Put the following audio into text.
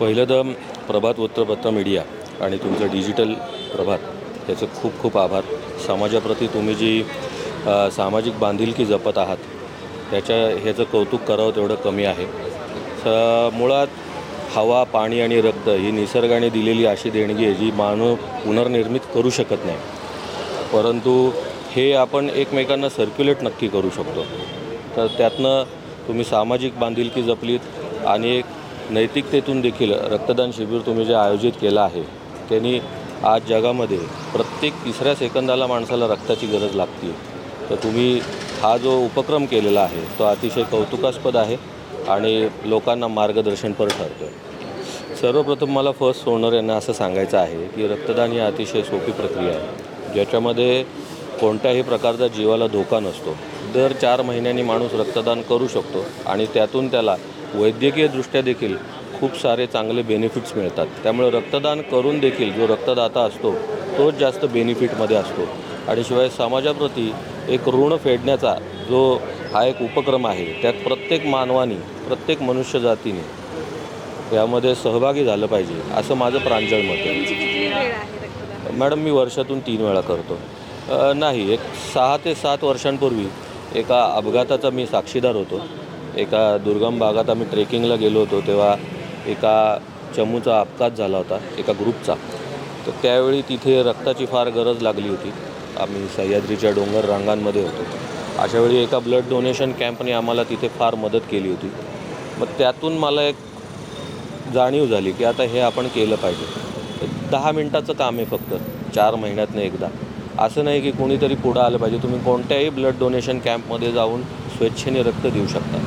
पहिलं तर प्रभात वृत्तपत्र मीडिया आणि तुमचं डिजिटल प्रभात याचं खूप खूप आभार. समाजाप्रती तुम्ही जी सामाजिक बांधिलकी जपत आहात त्याच्या ह्याचं कौतुक करावं तेवढं कमी आहे. स मुळात हवा पाणी आणि रक्त ही निसर्गाने दिलेली अशी देणगी आहे जी मानव पुनर्निर्मित करू शकत नाही. परंतु हे आपण एकमेकांना सर्क्युलेट नक्की करू शकतो. तर त्यातनं तुम्ही सामाजिक बांधिलकी जपलीत आणि एक नैतिकतेतून देखील रक्तदान शिबिर तुम्ही जे आयोजित केलं आहे त्यांनी आज जगामध्ये प्रत्येक तिसऱ्या सेकंदाला माणसाला रक्ताची गरज लागते तर तुम्ही हा जो उपक्रम केलेला आहे तो अतिशय कौतुकास्पद आहे आणि लोकांना मार्गदर्शनपर ठरतो आहे सर्वप्रथम मला फर्स्ट ओनर यांना असं सांगायचं आहे की रक्तदान ही अतिशय सोपी प्रक्रिया आहे. ज्याच्यामध्ये कोणत्याही प्रकारचा जीवाला धोका नसतो. दर चार महिन्यांनी माणूस रक्तदान करू शकतो आणि त्यातून त्याला वैद्यकीयदृष्ट्या देखील खूप सारे चांगले बेनिफिट्स मिळतात. त्यामुळे रक्तदान करून देखील जो रक्तदाता असतो तोच जास्त बेनिफिटमध्ये असतो. आणि शिवाय समाजाप्रती एक ऋण फेडण्याचा जो हा एक उपक्रम आहे त्यात प्रत्येक मानवानी प्रत्येक मनुष्यजातीने यामध्ये सहभागी झालं पाहिजे असं माझं प्रांजळ मत आहे. मॅडम मी वर्षातून तीन वेळा करतो. नाही एक सहा ते सात वर्षांपूर्वी एका अपघाताचा मी साक्षीदार होतो. एका दुर्गम भागात आम्ही ट्रेकिंगला गेलो होतो तेव्हा एका चमूचा अपघात झाला होता एका ग्रुपचा. तर त्यावेळी तिथे रक्ताची फार गरज लागली होती. आम्ही सह्याद्रीच्या डोंगर रांगांमध्ये होतो. अशावेळी एका ब्लड डोनेशन कॅम्पने आम्हाला तिथे फार मदत केली होती. मग त्यातून मला एक जाणीव झाली की आता हे आपण केलं पाहिजे. दहा मिनटाचं काम आहे फक्त चार महिन्यातनं एकदा. असं नाही की कोणीतरी पुढं आलं पाहिजे. तुम्ही कोणत्याही ब्लड डोनेशन कॅम्पमध्ये जाऊन स्वेच्छेने रक्त देऊ शकता.